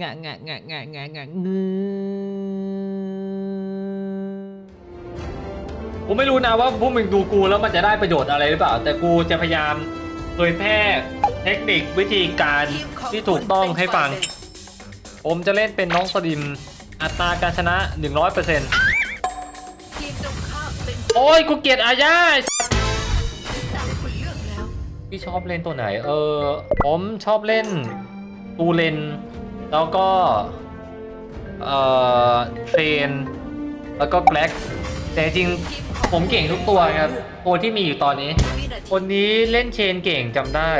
งะงะงะงะงะงะงือกูไม่รู้นะว่าพวกมึงดูกูแล้วมันจะได้ประโยชน์อะไรหรือเปล่า แต่กูจะพยายามเผยแพร่เทคนิควิธีการที่ถูกต้องให้ฟัง ผมจะเล่นเป็นน้องสลิมอัตราการชนะ 100%ทีมตรงข้ามเป็นโอ้ยกูเกลียดอาญาพี่ชอบเล่นตัวไหน เออ ผมชอบเล่นตูเลน แล้วก็ เอ่อเทรน แล้วก็แบล็กแต่จริงๆผมเก่งทุกตัวครับตัวที่มีอยู่ตอนนี้ คนนี้เล่นเชนเก่งจำได้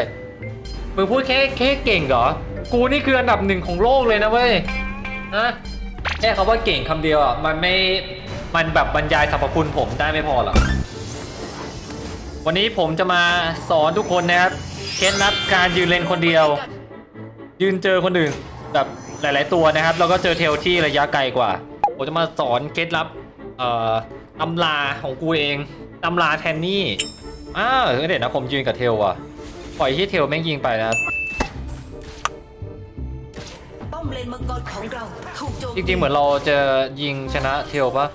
มึงพูดแค่แค่เก่งเหรอ กูนี่คืออันดับหนึ่งของโลกเลยนะเว้ยนะแค่คำว่าเก่งคำเดียวอะมันไม่มันแบบบรรยายสรรพคุณผมได้ไม่พอหรอกวันนี้ผมจะมาสอนทุกคนนะครับเคล็ดลับการยืนเลนคนเดียว ยืนเจอคนอื่น แบบหลาย ๆ ตัวนะครับ แล้วก็เจอเทลที่ระยะไกลกว่า ผมจะมาสอนเคล็ดลับเอ่อตำราของกูเองตำราแทนนี่อ้าวเดี๋ยวนะผมยืนกับเทลว่ะปล่อยที่เทลแม่งยิงไปนะครับป้อมเลนมังกรของเราถูกโจมจริง ๆ เหมือนเราจะยิงชนะเทลปะ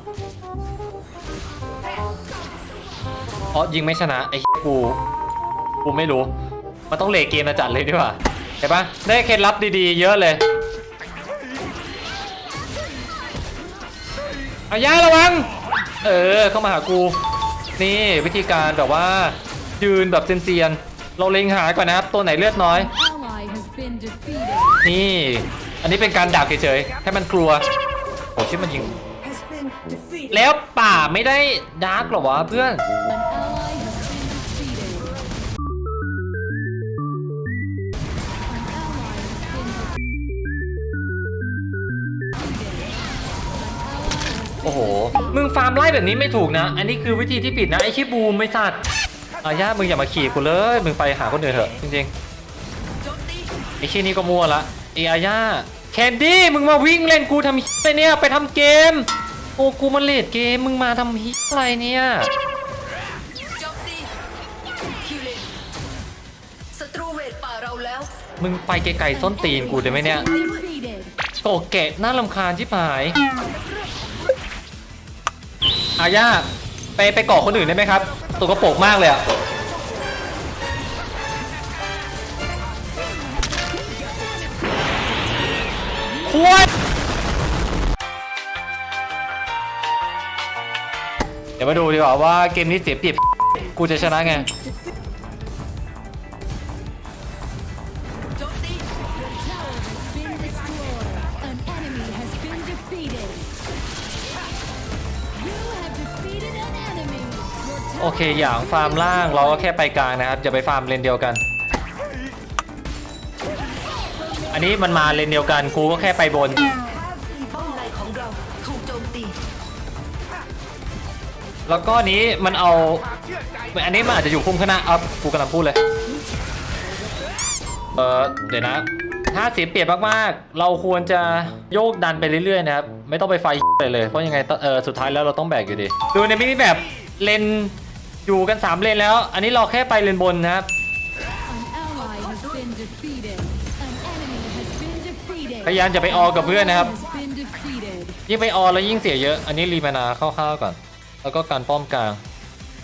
อ๋อยิงไม่ชนะไอ้กูกูไม่รู้ มันต้องเลเกมมาจัดเลยดีกว่า เห็นปะได้เคล็ดลับดีๆ เยอะเลยอาย่าระวัง เออ เข้ามาหากู นี่วิธีการแบบว่า ยืนแบบเซียนๆ เราเล็งหาก่อนนะครับ ตัวไหนเลือดน้อย นี่ อันนี้เป็นการดักเฉยๆ ให้มันกลัว โอ้ชิมันยิง แล้วป่าไม่ได้ดาร์กหรอวะเพื่อน มึงฟาร์มไล่แบบนี้ไม่ถูกนะ อันนี้คือวิธีที่ผิดนะไอชิบูมไม่สัตว์อาญามึงอย่ามาขี่กูเลย มึงไปหาคนอื่นเถอะจริงๆไอชี้นี่ก็มั่วละไออาญาแคนดี้มึงมาวิ่งเล่นกูทำฮิอะไรเนี่ยไปทำเกม โอ้กูมาเลดเกมมึงมาทำฮิอะไรเนี่ยมึงไปไกลๆส้นตีนกูได้ไหมเนี่ยโกแกะน่าลำคาญชิบหาย อาญาไปไปเกาะคนอื่นได้ไหมครับตกกระโปกมากเลยอะควรเดี๋ยวมาดูดีกว่าว่าเกมนี้เสียเปรียบกูจะชนะไง โอเคอย่างฟาร์มล่างเราก็แค่ไปกลางนะครับจะไปฟาร์มเลนเดียวกัน อันนี้มันมาเลนเดียวกันกูก็แค่ไปบน แล้วก็นี้มันเอา อันนี้มันอาจจะอยู่พุ่มข้างหน้าเอากูกำลังพูดเลย เออเดี๋ยวนะ ถ้าเสียเปรียบมากๆ เราควรจะโยกดันไปเรื่อยๆนะครับ ไม่ต้องไปไฟเลยเลย เพราะยังไงเออสุดท้ายแล้วเราต้องแบกอยู่ดี ดูในมินิแบบเลน อยู่กัน3เลนแล้ว อันนี้เราแค่ไปเลนบนนะครับ An ally has been defeated. An enemy has been defeated. พยายามจะไปออกับเพื่อนนะครับ Has been defeated. ยิ่งไปออแล้วยิ่งเสียเยอะ อันนี้รีมานาคร่าวๆก่อน แล้วก็การป้อมกลาง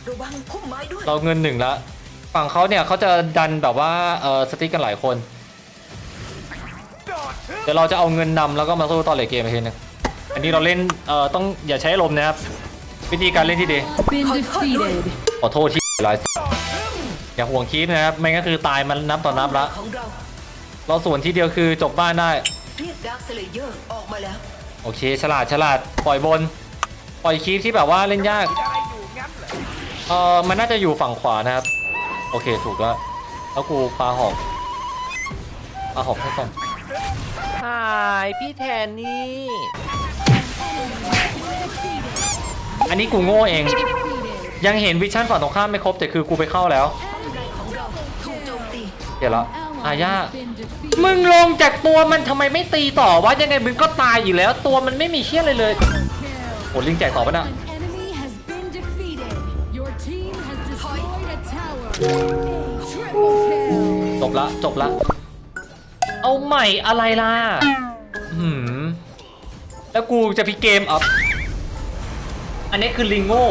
ระวังพุ่มไม้ด้วยเราเงินหนึ่งละ ฝั่งเขาเนี่ยเขาจะดันแบบว่าเออสติ๊กกันหลายคน เดี๋ยวเราจะเอาเงินนำแล้วก็มาสู้ตอนเลทเกมอีกทีนึงอันนี้เราเล่นเอ่อต้องอย่าใช้อารมณ์นะครับวิธีการเล่นที่ดี Been defeated. ขอโทษที่หลายอย่าห่วงคีปนะครับไม่งั้นคือตายมันนับต่อนับละของเราเราส่วนที่เดียวคือจบบ้านได้เรียกดาร์คสเลเยอร์ออกมาแล้วโอเค ฉลาดฉลาดปล่อยบน ปล่อยคีปที่แบบว่าเล่นยากเออมันน่าจะอยู่ฝั่งขวานะครับ โอเคถูกแล้วแล้วกูปาหอกปาหอกให้ก่อนหายพี่แทนนี่ อันนี้กูโง่เอง Defeated. ยังเห็นวิชั่นฝั่งตรงข้ามไม่ครบแต่คือกูไปเข้าแล้วป้อมในของเดี๋ยวละอาญามึงลงจากตัวมันทำไมไม่ตีต่อวะยังไงมึงก็ตายอยู่แล้ว ตัวมันไม่มีเชี่ยเลยเลยโอ้ลิงแจกต่อปะน่ะจบละจบละ เอาใหม่อะไรล่ะแล้วกูจะพิกเกมอัพอันนี้คือลิงโง่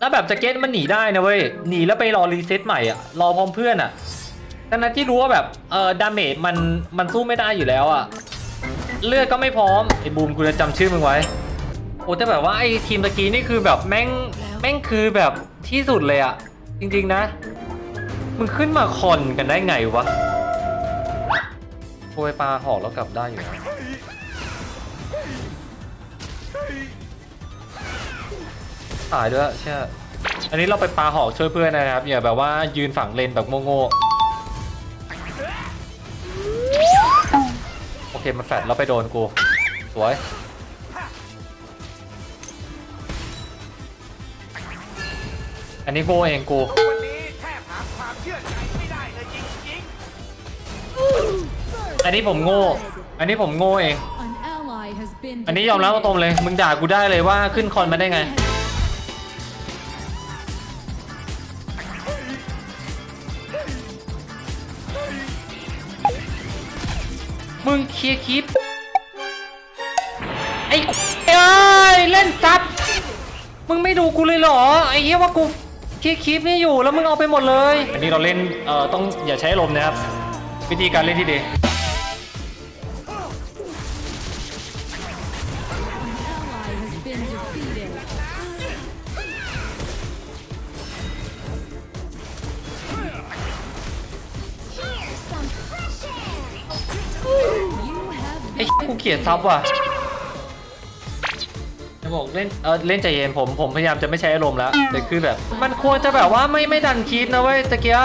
แล้วแบบจะเก็ตมันหนีได้นะเว้ย หนีแล้วไปรอรีเซ็ตใหม่อะ รอพร้อมเพื่อนอะทั้งนั้นที่รู้ว่าแบบเออดาเมจมันมันสู้ไม่ได้อยู่แล้วอะ เลือดก็ไม่พร้อมไอ้บูมกูจะจำชื่อมึงไว้ โอ้แต่แบบว่าไอ้ทีมตะกี้นี่คือแบบแม่งแม่งคือแบบที่สุดเลยอะ จริงๆนะ มึงขึ้นมาคอนกันได้ไงวะโอยปลาหอกแล้วกลับได้อยู่นะ ตายด้วยใช่อันนี้เราไปปลาหอกช่วยเพื่อนนะครับอย่าแบบว่ายืนฝั่งเลนแบบโง่ๆโอเคมันแฟดแล้วไปโดนกูสวยอันนี้โง่เองกูวันนี้แทบหาความเชื่อใจไม่ได้เลยจริงอันนี้ผมโง่ อันนี้ผมโง่เอง อันนี้ยอมรับตรงเลย มึงด่ากูได้เลยว่าขึ้นคอนมาได้ไง มึงเคลียร์คลิปไอ้เอ้ยเล่นซับมึงไม่ดูกูเลยเหรอไอ้เหี้ยว่ากูเคลียร์คลิปนี่อยู่แล้วมึงเอาไปหมดเลย อันนี้เราเล่นเอ่อต้องอย่าใช้อารมณ์นะครับ วิธีการเล่นที่ดี กูเกลียดซับว่ะจะบอกเล่นเออเล่นใจเย็นผมผมพยายามจะไม่ใช้อารมณ์แล้วแต่คือแบบ มันควรจะแบบว่าไม่ไม่ดันคีปนะเว้ยตะเกีย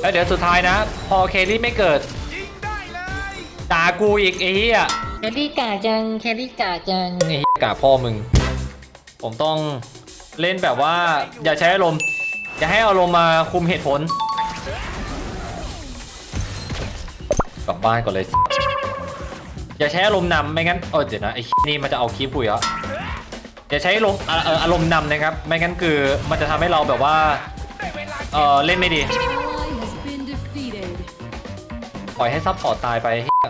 แล้วเดี๋ยวสุดท้ายนะ พอเคลลี่ไม่เกิดๆยิงได้เลยด่ากูอีกไอ้เหี้ยแคลรี่กาจังแคลรี่กาจังไอ้เหี้ยกาพ่อมึง ผมต้องเล่นแบบว่า อย่าใช้อารมณ์อย่าให้อารมณ์มาคุมเหตุผล กลับบ้านก่อนเลย อย่าใช้อารมณ์นำไม่งั้นเออเดี๋ยวนะไอ้นี่มันจะเอาคลิปกูอีกแล้วอย่าใช้อารมณ์อารมณ์นำนะครับ ไม่งั้นคือมันจะทำให้เราแบบว่าเออเล่นไม่ดีปล่อยให้ซับพอร์ตตายไปเหี้ย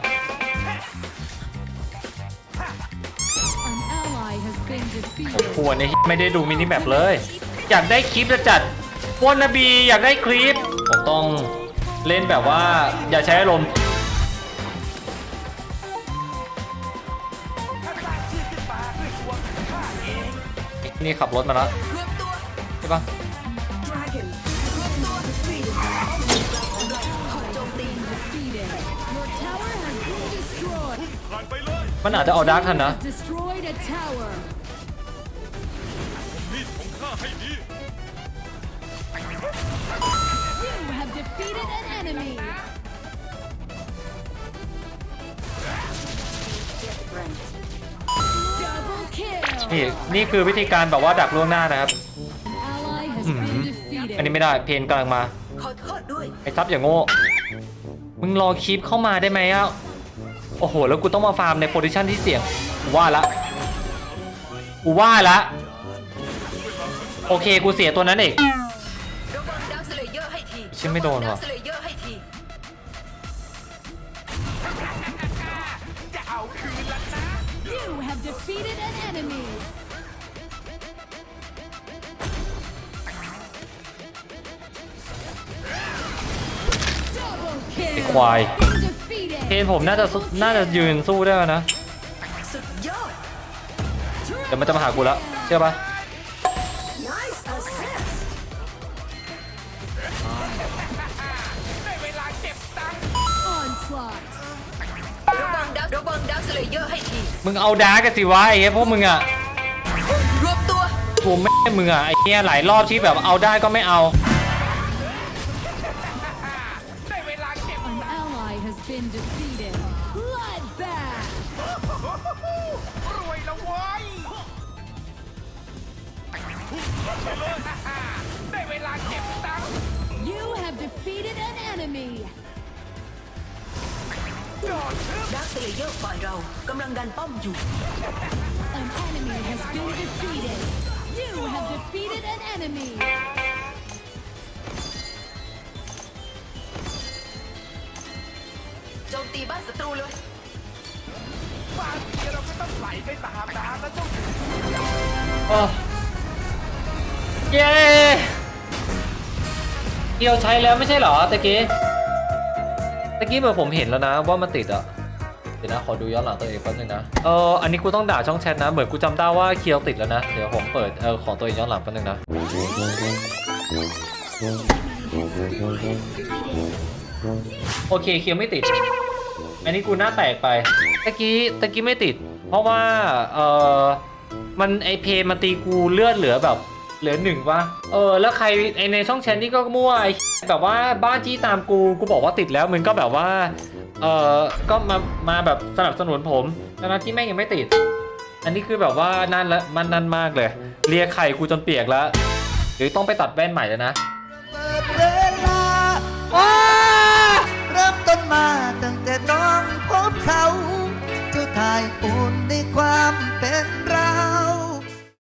An ally has been ผมควรไอ้ไม่ได้ดูมินิแมปเลย อยากได้คลิปจะจัดวนาบีอยากได้คลิป ผมต้องเล่นแบบว่า อย่าใช้อารมณ์ี่ขับรถมาแล้วใช่ปะมันอาจจะเอาดาร์กทันนะมีาให้ นี่นี่คือวิธีการแบบว่าดักล่วงหน้านะครับ Ally has Hmm. been อันนี้ defeated. ไม่ได้เพนกำลังมาขอโทษด้วยไอ้ซับอย่างโง่มึงรอคลิปเข้ามาได้ไหมอะโอ้โห แล้วกูต้องมาฟาร์มในโพซิชันที่เสี่ยงกูว่าละกูว่าละโอเคกูเสียตัวนั้นเองระวังดักสเลเยอร์ให้ทีชิบไม่โดนว่ะดักสเลเยอร์ให้ทีจะเอาคืนแล้วนะ You have defeated an enemy. Double ไอ้ kill. ควาย Defeated. เพนผมน่าจะสู้น่าจะยืนสู้ได้แล้วนะ สุดยอด เดี๋ยวมันจะมาหากูแล้วเชื่อปะ มึงเอาดาร์กกันสิวะไอ้เหี้ยพวกมึงอะรวมตัว กูไม่ให้มึงอะไอ้เหี้ยหลายรอบที่แบบเอาได้ก็ไม่เอา ดักสเลเยอร์ฝ่ายเรากำลังดันป้อมอยู่ An enemy has been defeated. You have defeated an enemy. โจมตีบ้านศัตรูเลย บ้างทีเราก็ต้องไหลไปตามน้ำแล้วเจ้าโอ้เย้เกียวใช้แล้วไม่ใช่เหรอตะกี้ ตะกี้เหมือนผมเห็นแล้วนะว่ามันติดอะเดี๋ยวนะ ขอดูย้อนหลังตัวเองแป๊บนึงนะ เอออันนี้กูต้องด่าช่องแชทนะ เหมือนกูจำได้ว่าเคียวติดแล้วนะ เดี๋ยวผมเปิดเออของตัวเองย้อนหลังแป๊บนึงนะ โอเคเคียวไม่ติด อันนี้กูหน้าแตกไป ตะกี้ตะกี้ไม่ติด เพราะว่าเออมันไอเพย์มันตีกูเลือดเหลือแบบ เหลือหนึ่งวะเออ แล้วใครไอในช่องแชทนี่ก็มั่วไอแบบว่าบ้านจี้ตามกูกูบอกว่าติดแล้วมึงก็แบบว่าเออก็มามาแบบสนับสนุนผมทั้นที่แม่งยังไม่ติด อันนี้คือแบบว่านั่นละมันนั่นมากเลย เลียไข่กูจนเปียกแล้วเดี๋ยวต้องไปตัดแว่นใหม่แล้วนะ